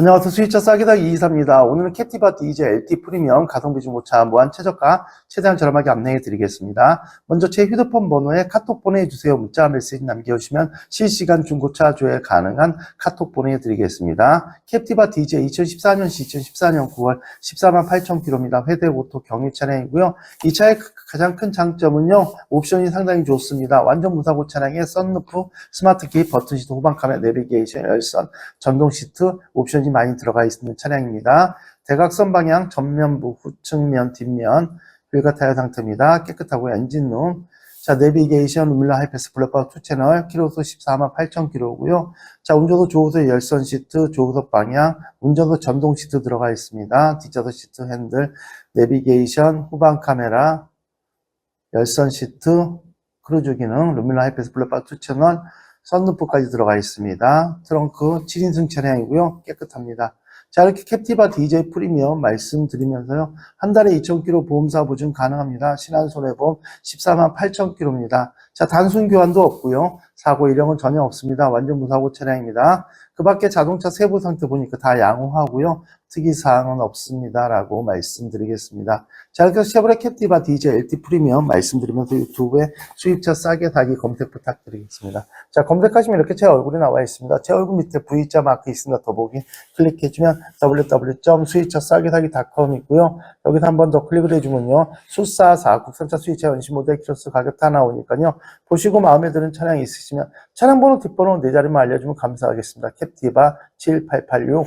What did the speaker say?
안녕하세요. 수익차 싸기다기 이사입니다. 오늘은 캡티바 디제 LT 프리미엄 가성비 중고차 무한 최저가 최대한 저렴하게 안내해 드리겠습니다. 먼저 제 휴대폰 번호에 카톡 보내주세요. 문자 메시지 남겨주시면 실시간 중고차 조회 가능한 카톡 보내드리겠습니다. 캡티바 디제 2014년 시 2014년 9월 14만 8천 킬로입니다. 회대고토 경유 차량이고요. 이 차의 가장 큰 장점은요. 옵션이 상당히 좋습니다. 완전 무사고 차량에 썬루프, 스마트 키, 버튼 시트, 후방 카메라, 내비게이션, 열선, 전동 시트 옵션이 많이 들어가 있는 차량입니다. 대각선 방향 전면부, 후측면, 뒷면 휠과 타이어 상태입니다. 깨끗하고 엔진룸. 자, 내비게이션, 루밀라 하이패스, 블랙박스 2 채널, 키로수 14만 8천 킬로고요. 자, 운전도 조우석 열선 시트, 조우석 방향, 운전도 전동 시트 들어가 있습니다. 뒷좌석 시트 핸들, 내비게이션, 후방 카메라, 열선 시트, 크루즈 기능, 루밀라 하이패스, 블랙박스 2 채널, 썬루프까지 들어가 있습니다. 트렁크 7인승 차량이고요. 깨끗합니다. 자, 이렇게 캡티바 DJ 프리미엄 말씀드리면서요. 한 달에 2,000km 보험사 보증 가능합니다. 신한손해보험 14만 8,000km입니다. 자, 단순 교환도 없고요. 사고 이령은 전혀 없습니다. 완전 무사고 차량입니다. 그 밖에 자동차 세부 상태 보니까 다 양호하고요. 특이사항은 없습니다 라고 말씀드리겠습니다. 자, 이렇게 쉐보레 캡티바 DJ LT 프리미엄 말씀드리면서 유튜브에 수입차 싸게 사기 검색 부탁드리겠습니다. 자, 검색하시면 이렇게 제 얼굴이 나와 있습니다. 제 얼굴 밑에 V자 마크 있습니다. 더보기 클릭해주면 www.수입차싸게사기.com 있고요. 여기서 한 번 더 클릭을 해주면요. 수사사 국산차 수입차 연식 모델 키로수 가격 다 나오니까요. 보시고 마음에 드는 차량이 있으시면 차량 번호 뒷번호 네 자리만 알려주면 감사하겠습니다. 캡티바 7886